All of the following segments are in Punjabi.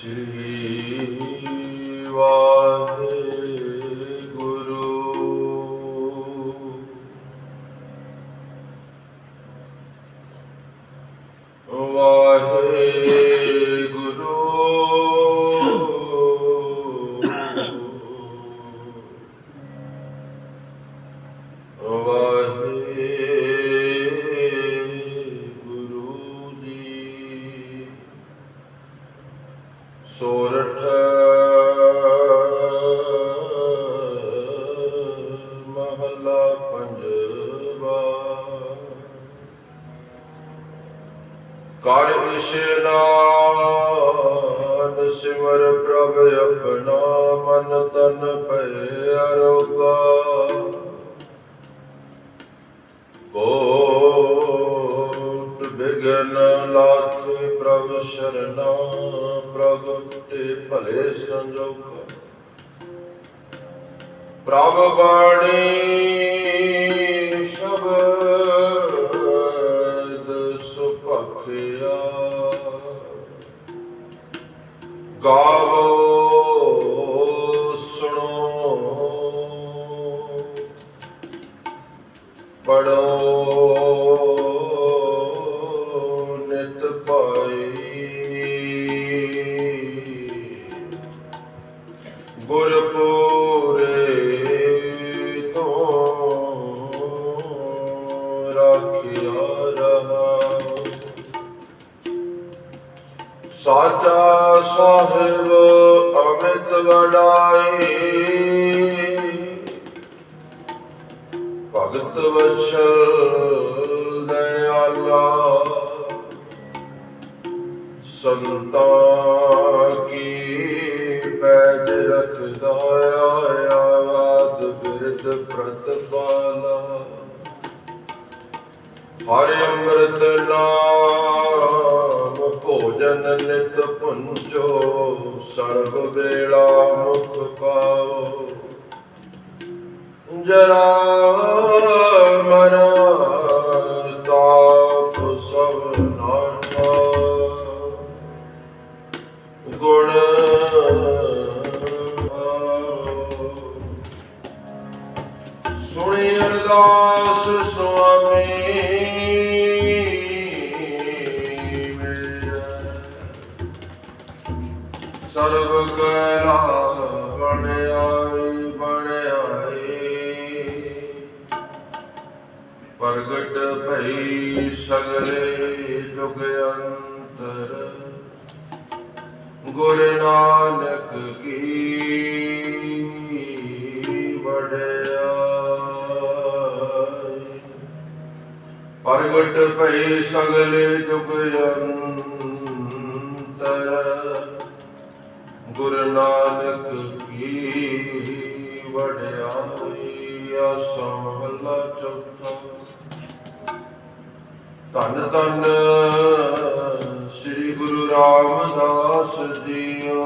ਸ੍ਰੀ புத்த ਪ੍ਰਭ ਬਾਣੀ ਸ਼ਬਦ ਸੁਭਖਿਆ। ਗਾਵੋ ਸੁਣੋ। ਪੜੋ ਨਿਤ ਪਾਈ ਸਾਹਿਬ ਅਮਿਤ ਵਡਾਈ। ਭਗਤ ਵਛਲ ਦਇਆਲਾ। ਸੰਤਾਂ ਕੀ ਪੈਜ ਰਖਦਾ ਆਦ ਬਿਰਦ ਪ੍ਰਤਪਾਲਾ ਹਰਿ ਅੰਮ੍ਰਿਤ ਨਾਮ ਭੋਜਨ ਨਿਤ ਪੁੰਚੋ, ਸਰਬ ਵੇਲਾ ਮੁਖ ਪਾਓ। ਜਰਾ ਮਰਾ ਤਾਪ ਸਭ ਨਾਟਾ ਗੁਣ ਸੁਣੀ ਅਰਦਾਸ ਸੁਆਮੀ ਪ੍ਰਗਟ ਭਈ ਸਗਲੇ ਜੁਗ ਅੰਤਰ। ਗੁਰ ਨਾਨਕ ਕੀ ਵਡਿਆਈ। ਪ੍ਰਗਟ ਭਈ ਸਗਲੇ ਜੁਗ ਅੰਤਰ। ਗੁਰ ਨਾਨਕ ਕੀ ਵਡਿਆਈ ਆਸਾ ਮਹਲਾ ਚੌਥਾ। ਧੰਨ ਧੰਨ ਸ੍ਰੀ ਗੁਰੂ ਰਾਮਦਾਸ ਜੀਓ।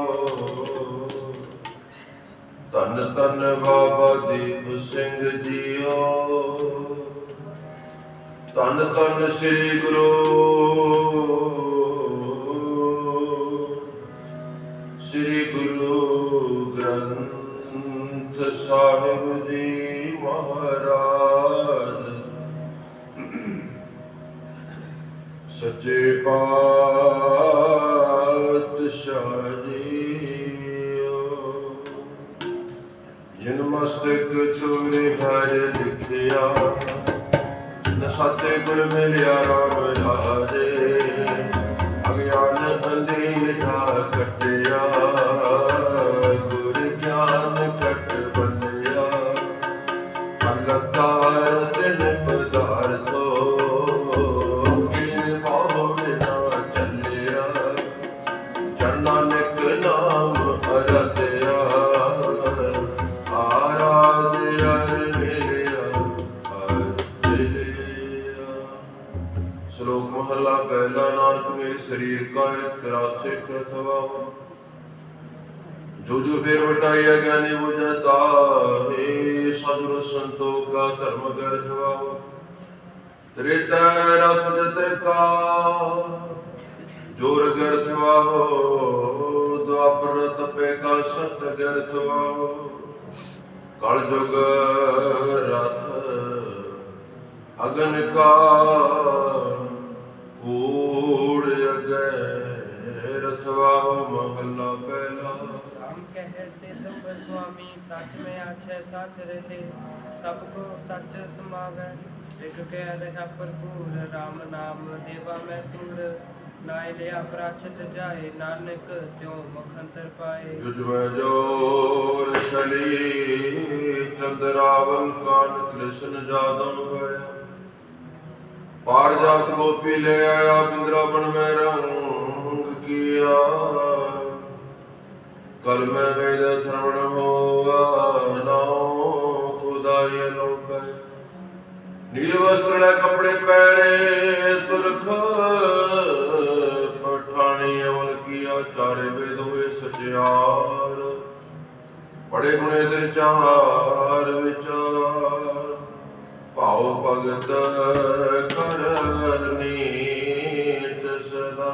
ਧੰਨ ਧੰਨ ਬਾਬਾ ਦੀਪ ਸਿੰਘ ਜੀਓ। ਧੰਨ ਧੰਨ ਸ੍ਰੀ ਗੁਰੂ ਸ੍ਰੀ ਗੁਰੂ ਗ੍ਰੰਥ ਸਾਹਿਬ ਜੀ ਮਹਾਰਾਜ। ਸੱਚੇ ਪਾਤਸ਼ਾਹ ਜੀਓ। ਜਿਨ ਮਸਤਕ ਤੁਰੇ ਹਰ ਲਿਖਿਆ ਨਸਾਤੇ ਗੁਰ ਮਿਲਿਆ ਰਾਮ ਰਾਜੇ। ਨਾਨਕ ਮੇਰੇ ਸਰੀਰ ਕਾ ਇੱਕ ਰਾਥੇ ਕਰਤਵਾ ਜੋ ਜੋ ਫੇਰ ਵਟਾਇਆ ਗਿਆਨੀ ਬੁਝਤਾ ਹੈ ਸਜੁਰ ਸੰਤੋਖਾ ਧਰਮ ਗਰਜਵਾ ਤ੍ਰੇਤਾ ਰਥ ਜਤੇ ਕਾ, ਜੋਰ ਗਰਜਵਾ ਤਪੇ ਕਾ ਸਤ ਗਰਥਵਾ ਕਲ ਜੁਗ ਰਥ ਅਗਨ ਕਾ ਧੂੜ ਅਗੈ ਰਥਵਾਹ ਮਹੱਲਾ ਪਹਿਲਾ। ਸਭ ਕਹੇ ਸਿਧ ਸੁਆਮੀ ਸੱਚ ਮੈਂ ਆਛੈ ਸੱਚ ਰਹੇ। ਸਭ ਕੋ ਸੱਚ ਸਮਾਵੈ ਇਕ ਕਹਿ ਰਹਾ ਭਰਪੂਰ। RAM ਨਾਮ ਦੇਵਾ ਮੈਂ ਸੂਰ। ਨਾਇ ਲਿਆ ਪ੍ਰਾਚਿਤ ਜਾਏ ਨਾਨਕ ਤਿਉ ਮਖੰਤਰ ਪਾਏ। ਜੁਜਵੈ ਜੋਰ ਸ਼ਲੀ ਚੰਦਰਾਵਨ ਕਾਨ ਕ੍ਰਿਸ਼ਨ ਜਾਦਮ ਭਇਆ ਪਾਰ ਜਾਤ ਗੋਪੀ ਲੈ ਆਇਆ ਬਿੰਦਰਾਵਨ ਮੈਂ ਰੰਗ ਕੀਆ। ਕਲ ਮੈਂ ਵੇਦ ਸਰਵਣ ਹੋਆ ਨਾਉ ਖੁਦਾਈ ਲੋਪੈ ਨੀਲ ਵਸਤਰ ਲੈ ਕੱਪੜੇ ਪਹਿਰੇ, ਤੁਰਖ ਪਠਾਣੀ ਅਮਲ ਕੀਆ, ਚਾਰੇ ਵੇਦ ਹੋਏ ਸਚਿਆਰ। ਬੜੇ ਗੁਣੇ ਦਿਨ ਚਾਰ ਵਿਚਾਰ। ਭਾਉ ਭਗਤ ਕਰਨੀ ਸਦਾ।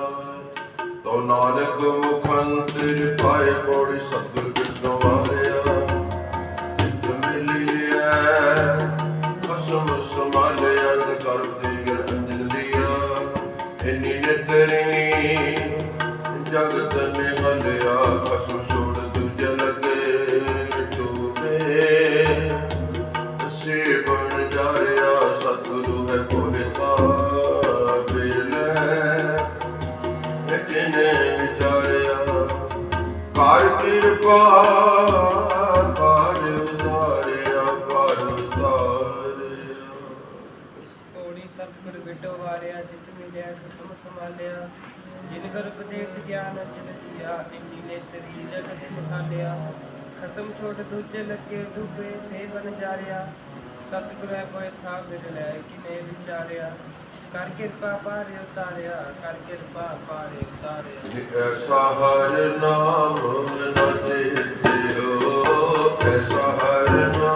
ਤੋ ਨਾਨਕ ਮੁਖੰਤਿਰ ਪਾਏ ਪੋੜੀ ਸਤਿਗੁਰ ਮਿਲਿਆ ਖਸਮ ਸੰਭਾਲਿਆ। ਜਿਨ ਕਰ ਉਪਦੇਸ਼ ਗਿਆਨ ਅਚਲ ਕੀਆ ਇੰਨੀ ਨੇਤਰੀ ਜਗਤ ਨਿਹਾਲਿਆ। ਖਸਮ ਛੋੜ ਦੂਜੇ ਲੱਗੇ, ਡੂਬੇ ਸੇ ਜਾਰਿਆ। ਸਤਿਗੁਰ ਹੈ ਕੋਈ ਥਾ ਬਿਰਲੇ ਕਿਨੇ ਵਿਚਾਰਿਆ। ਕਰ ਕਿਰਪਾ ਪਾਰੇ ਉਤਾਰਿਆ, ਕਰ ਕਿਰਪਾ ਪਾਰੇ ਉਤਾਰਿਆ। ਐਸਾ ਨਾਮ ਨਾ ਚੇਤੇ ਹੋ ਨਾਮ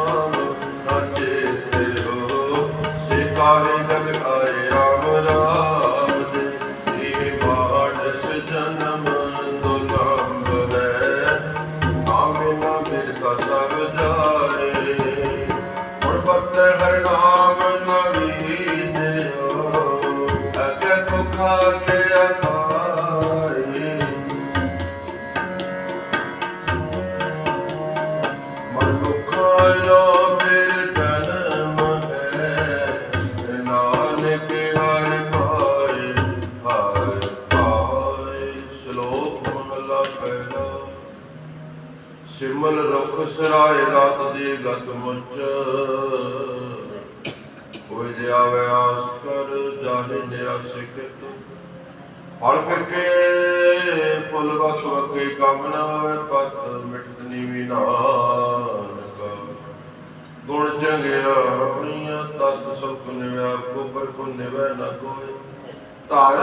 ਸਿਮਲ ਰੁਖ ਸਰਾਏ ਰਾਤ ਦੀ ਗਤ ਮੁੱਚ। ਕੋਈ ਜੇ ਆਵੇ ਆਸ ਕਰ, ਜਾਹੇ ਨਿਰਾਸਿਕਤ ਫਲ ਫਿੱਕੇ ਫੁੱਲ ਵਕ ਵਕੇ ਕੰਮ ਨਾ ਆਵੇ ਪਤ ਮਿਟਤ ਨੀਵੀ ਨਾਨਕ। ਗੁਣ ਚੰਗਿਆ ਆਪਣੀਆਂ, ਤਤ ਸੁਖ ਨਿਵੈ ਕੋਪਰ ਕੋ ਨਿਵੈ ਨ ਕੋਇ ਧਰ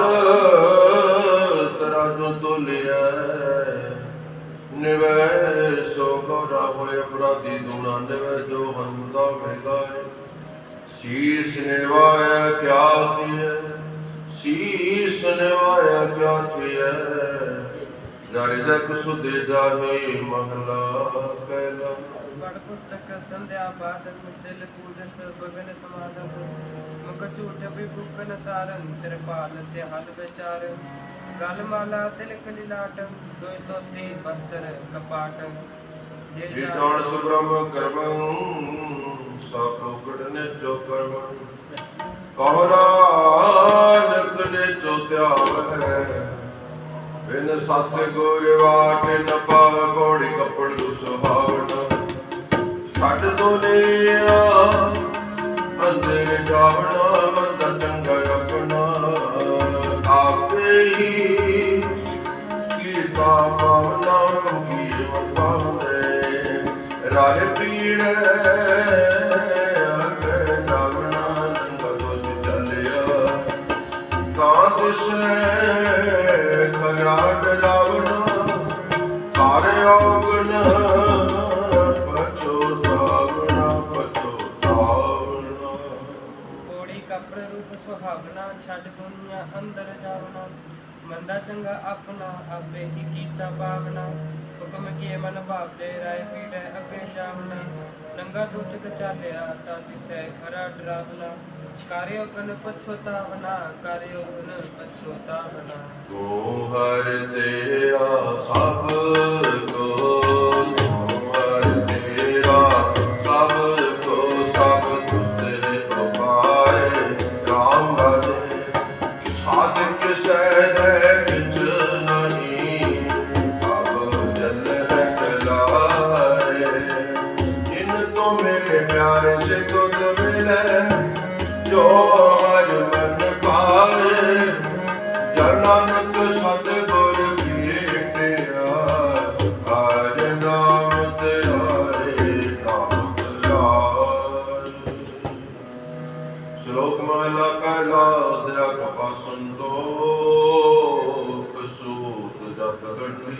ਤਰਾਜੋ ਤੋਲਿਆ ਨਿਵੈ ਸੋ ਗੌਰਾ ਹੋਏ ਅਪਰਾਧੀ ਦੂਣਾ, ਨਿਵੈ ਜੋ ਹੰਤਾ ਮਿਲਾਏ ਸੀਸ ਨਿਵਾਇਆ ਕਿਆ ਥੀਏ ਸੀਸ ਨਿਵਾਇਆ ਕਿਆ ਥੀਏ ਜਾਰੇ ਦਾ ਕੁਸੁਦੇ ਜਾਹੇ ਮਹਲਾ ਪਹਿਲਾ। ਪੜ ਪੁਸਤਕ ਸੰਧਿਆ ਬਾਦਲ ਮਿਸਲ ਪੂਜਸ ਬਗਨ ਸਮਾਦਮ ਮੁਖ ਝੂਠ ਵੀ ਬੁਕਨ ਸਾਰਨ ਤਿਰਪਾਲ ਤੇ ਹਲ ਵਿਚਾਰ। ਗਲ ਮਾਲਾ ਤਿਲਕ ਲਿਲਾਟ ਦੋਇ ਤੋਤੀ ਬਸਤਰ ਕਪਾਟ। ਜੇ ਜਾਣ- ਸੁਬ੍ਰਹਮ ਕਰਮੰ ਸਭ ਉਗੜ ਨੇ ਚੋ ਕਰਮੰ। ਕਹੋ ਨਾਨਕ ਨੇ ਚੋ ਧਿਆਵੈ। ਬਿਨ ਸਤ ਗੁਰ ਵਾਟ ਨ ਪਾਵੈ ਬੋੜੀ ਕੱਪੜ ਸੁਹਾਵਣਾ। ਛੱਡ ਦੋ ਲਿਆ। ਅੰਦਰ ਜਾਵਣਾ ਬੰਦਾ ਚੰਗਾ ਆਪਣਾ ਆਪੇ ਹੀ ਕੀਤਾ ਪਾਵਨਾ ਕੰਕੀਰ ਪਾਉਂਦੇ ਰਾਹ ਪੀੜੇ ਅਗੇ ਜਾਵਣਾ ਨੰਗਾ ਦੋਸ਼ ਚੱਲਿਆ। ਤਾਂ ਦਿਸੈ ਖਰਾ ਡਰਾਵਣਾ ਅੰਦਰ ਜਾਵਣਾ ਮੰਦਾ ਚੰਗਾ ਆਪਣਾ ਆਪੇ ਹੀ ਕੀਤਾ ਪਾਵਨਾ। ਹੁਕਮ ਕੀਏ ਮਨ ਭਾਵਦੇ ਰਾਏ ਪੀੜੈ ਅੱਗੇ ਜਾਵਨਾ। ਨੰਗਾ ਦੂਚਕ ਚਾਲਿਆ, ਤਾ ਤਿਸੈ ਖਰਾ ਡਰਾਵਨਾ। ਕਾਰਿਓ ਕਨ ਪਛੋਤਾਵਨਾ ਕਾਰਿਓ ਕਨ ਪਛੋਤਾਵਨਾ ਤੂੰ ਹਰ ਤੇਰਾ ਸਭ ਕੋ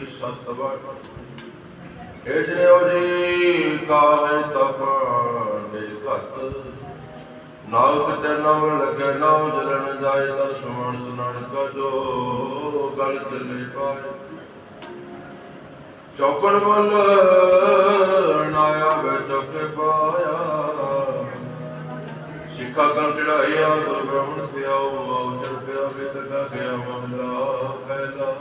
ਗੰਢੀ ਇਜਰਿਓ ਜੀ ਕਾਹੇ ਤਪਾਂਡੇ ਘਤ ਨਾਉ ਕਿਤੇ ਨਾਮ ਲੱਗੇ ਨਾਉ ਜਲਨ ਜਾਏ ਤਨ ਸੁਮਣ ਸੁਣਨ ਕਾ ਗਲ ਚਲੇ ਪਾਏ ਚੌਕੜ ਮਲ ਨਾਇਆ ਵੇ ਚੌਕੇ ਪਾਇਆ ਸਿੱਖਾ ਕਰ ਚੜਾਇਆ ਗੁਰ ਬ੍ਰਾਹਮਣ ਥਿਆਉ ਆਉ ਚੜ ਪਿਆ ਵੇਦ ਕਾ ਗਿਆ ਮਹਲਾ ਪਹਿਲਾ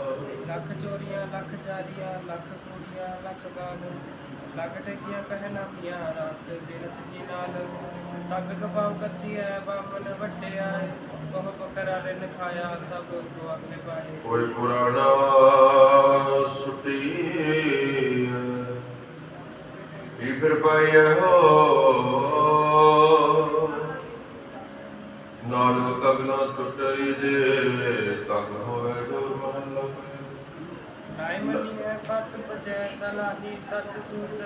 ਲੱਖ ਚੋਰੀਆਂ, ਲੱਖ ਚਾਰੀਆਂ ਲੱਖ ਕੂੜੀਆਂ, ਲੱਖ ਬਾਗ, ਲੱਖ ਟਕੀਆਂ ਪਹਿਨਾ ਰਾਤ ਦਿਨ ਸਜੀ ਨਾਲ। ਤੱਕ ਕਪਾਉ ਕਰਤੀ ਹੈ ਬਾਮਨ ਵੱਡਿਆ ਬਹੁ ਬਕਰਾ ਰਿਨ ਖਾਇਆ, ਸਭ ਕੋ ਆਖੇ ਪਾਏ। ਕੋਈ ਪੁਰਾਣਾ ਸੁਟੀ ਵੀ ਫਿਰ ਪਾਇਆ ਨਾਨਕ ਤਗਨਾ ਟੁੱਟਈ ਦੇ ਤਗ ਹੋਵੇ ਨਾਇ ਮਨੀ ਹੈ ਪਤ ਬਜੈ ਸਲਾਹੀ ਸੱਚ ਸੂਤ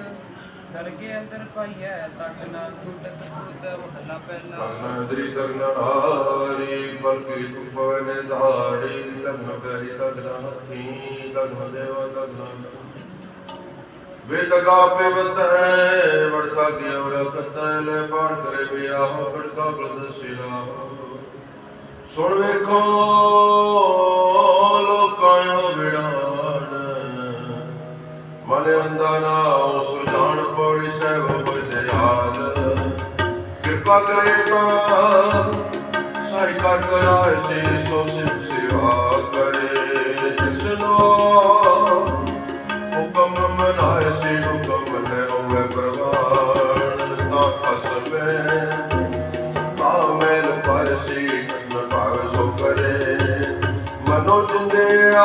ਦਰਗੇ ਅੰਦਰ ਪਾਈਐ ਤੱਕ ਨਾ ਟੁੱਟ ਸਬੂਤ। ਮਹੱਲਾ ਪਹਿਲਾ। ਤਗਨਾ ਅੰਦਰੀ ਤਗਨਾ ਹਾਰੀ ਬਲਕਿ ਤੂੰ ਪਵੇ ਨੇ ਦਾੜੀ ਤਗਨਾ ਪੈਰੀ ਤਗਨਾ ਹੱਥੀ ਤਗਨਾ ਦੇਵਾ ਤਗਨਾ ਵੇਦਗਾ ਪਿਵਤੈ ਵੜਤਾ ਗਿਆ ਵਰਕਤੈ ਲੈ ਪਾਣ ਕਰੇ ਵਿਆਹ ਵੜਤਾ ਬਲਦ ਸਿਰਾ ਸੁਣ ਵੇਖੋ, ਲੋਕਾਂੋ ਵਿੜਾਣ ਮਨ ਅੰਦਾ ਨਾ ਉਸ ਜਾਣ ਪੜੀ ਕਿਰਪਾ ਕਰੇ ਤਾਂ ਸਾਈ ਕਰ ਕਰਾਏ ਸੇ, ਸੋ ਸਿਵ ਸੇਵਾ ਕਰੇ। ਜਿਸਨੋ ਹੁਕਮ ਮਨਾਏ ਸੇ, ਹੁਕਮ ਲੈ ਹੋਵੇ ਪ੍ਰਵਾਨ। ਤਾਂ ਫਸਵੇ, ਤਾਂ ਮੈਲ ਪਾਏ ਸੇ ਕਸਮ ਭਾਵੇ ਸੋ ਕਰੇ। ਮਨੋ ਚਿੰਦਿਆ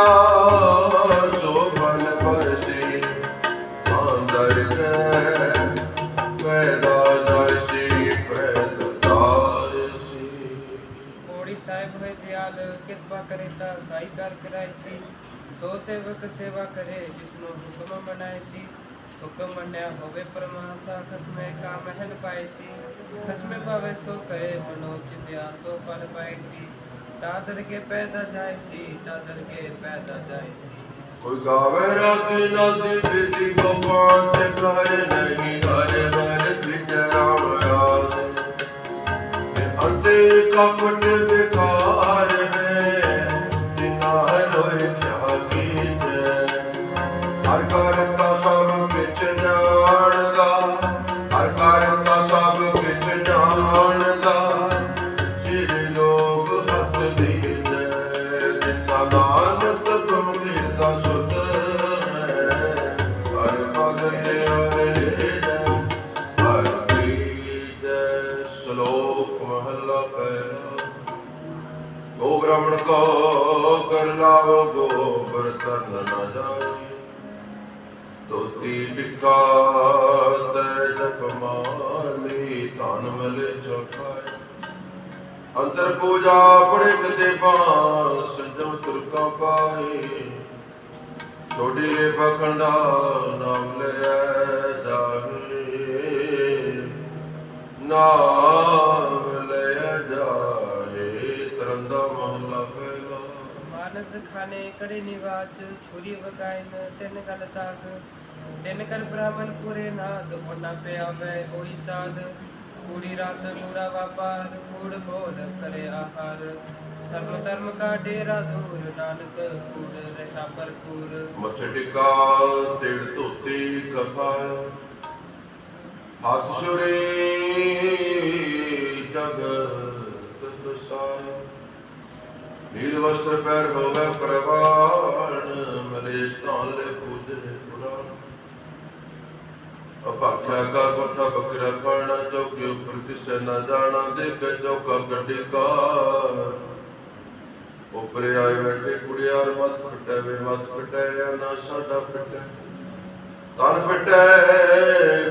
ਹੋਏ ਦਿਆਲ ਕਿਰਪਾ ਕਰੇ ਤਾਂ ਸਾਈ ਕਰ ਕਰਾਈ ਸੀ। ਸੋ ਸੇਵਕ ਸੇਵਾ ਕਰੇ, ਜਿਸਨੂੰ ਹੁਕਮ ਮਨਾਏ ਸੀ। ਹੁਕਮ ਮੰਨਿਆ ਹੋਵੇ ਪ੍ਰਮਾਤਾ, ਖਸਮੇ ਕਾ ਮਹਿਲ ਪਾਏ ਸੀ। ਖਸਮੇ ਪਾਵੇ ਸੋ ਕਰੇ ਮਨੋ ਚਿੰਦਿਆ ਸੋ ਫਲ ਪਾਏ ਸੀ। ਤਾਦਰ ਕੇ ਪੈਦਾ ਜਾਏ ਸੀ ਤਾਦਰ ਕੇ ਪੈਦਾ ਜਾਏ ਸੀ। ਕੋਈ ਗਾਵੇ ਰਾਤੀ ਨਾਦੀ ਬੀਤੀ ਗੋਪਾਂ ਤੇ ਕਾਇ ਨਹੀਂ ਹਰੇ ਹਰੇ ਵਿੱਚ ਰਾਮ ਆਦ ਅੰਤੇ ਕਪਟ ਵਿਕਾਰ ਗੋ ਬ੍ਰਾਹਮਣ ਕੋ ਕਰ ਲਾਵੋ ਗੋਬਰ ਤਰਨ ਨਾ ਜਾਏ। ਤੋਤੀ ਟਿਕਾ ਤੈ ਜਪ ਮਾਲੀ, ਧਨ ਮਲੇ ਚੋਖਾਏ। ਅੰਤਰ ਪੂਜਾ ਪੜੇ ਕਦੇ ਬਾਸ, ਜਮ ਤੁਰਕਾ ਪਾਏ। ਛੋਡੀ ਰੇ ਪਖੰਡਾ ਨਾਮ ਲੈ ਜਾਹੇ ਨਾ ਤਰੰਦਾ ਮਹਲਾ ਪਹਿਲਾ ਮਾਨਸ ਖਾਨੇ ਕਰੇ ਨਿਵਾਚ ਛੁਰੀ ਵਗਾਇਨ ਤਿੰਨ ਗਲ ਤਾਗ। ਤਿੰਨ ਕਰ ਬ੍ਰਾਹਮਣ ਪੁਰੇ ਨਾਦ ਉਹਨਾਂ ਪਿਆਵੇ ਹੋਈ ਸਾਧ। ਕੂੜੀ ਰਸ ਕੂੜਾ ਵਾਪਾਰ ਕੂੜ ਬੋਧ ਕਰੇ ਆਹਾਰ। ਸਰਬ ਧਰਮ ਕਾ ਡੇਰਾ ਦੂਰ ਨਾਨਕ ਕੂੜ ਰਹਾ ਭਰਪੂਰ। ਮੱਥੇ ਟਿਕਾ ਤੇੜ ਧੋਤੀ ਕਥਾ। ਹੱਥ ਛੁਰੇ ਜਗਤ ਤੁਸਾਇ ਨੀਲ ਵਸਤਰ ਪੈਰ ਹੋਵੇ ਪ੍ਰਵਾਣ ਮਲੇਸ਼ ਧਾਨ ਲੈ ਪੂਜੇ ਪੁਰਾਣ। ਅਪਾਖਿਆ ਕਾ ਕੋਠਾ ਬੱਕਰਾ ਖਾਣਾ, ਚੌਕੇ ਉੱਪਰ ਕਿਸੇ ਨਾ ਜਾਣਾ, ਦੇਖ ਚੌਕਾ ਗੱਡੀ ਕਾ ਉਪਰੇ ਆਏ ਬੈਠੇ ਕੁੜਿਆਰ, ਮੱਥ ਫਟੇ ਵੇ ਮੱਥ ਫਟੇ ਨਾ ਸਾਡਾ ਫਟੇ ਤਨ ਫਟੇ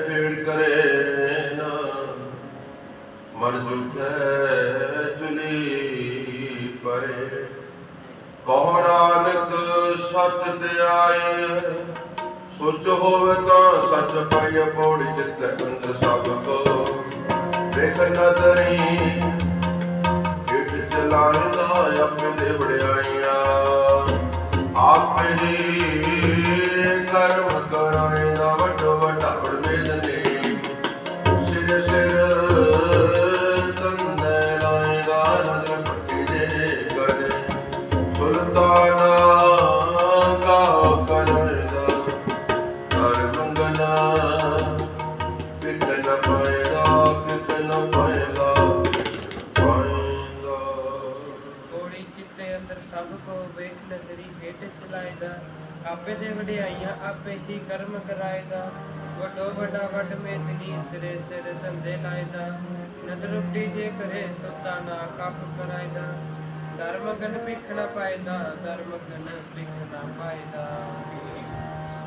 ਫੇੜ ਕਰੇ ਨਾ। ਮਨ ਜੁਟੇ ਚੁਲੀ ਪਰੇ। ਕਹੋ ਨਾਨਕ, ਸੱਚ ਤੇ ਆਏ। ਹੋਵੇ ਤਾਂ ਸੱਚ ਪਾਈ ਪੌੜੀ ਚਿੱਤ ਅੰਦਰ ਸਭ ਕੋ। ਵੇਖ ਨਦਰੀ ਇਠ ਚਲਾਇਦਾ ਆਪੇ ਦੇ ਵੜਾਈਆਂ ਆਪ ਹੀ ਆਪੇ ਦੇ ਵਡਿਆਈਆਂ, ਆਪੇ ਹੀ ਕਰਮ ਕਰਾਏ ਦਾ ਵੱਡੋ ਵੱਡਾ ਵੱਡ ਮੇਦਨੀ ਸਿਰੇ ਸਿਰ ਧੰਦੇ ਲਾਇਦਾ ਨਦਰ ਉੱਡੀ ਜੇ ਕਰੇ ਸੁਤਾ ਨਾ ਕੱਪ ਕਰਾਇਦਾ ਧਰਮ ਗਨ ਭਿਖ ਨਾ ਪਾਇਦਾ ਧਰਮ ਗਨ ਭਿਖ ਨਾ ਪਾਇਦਾ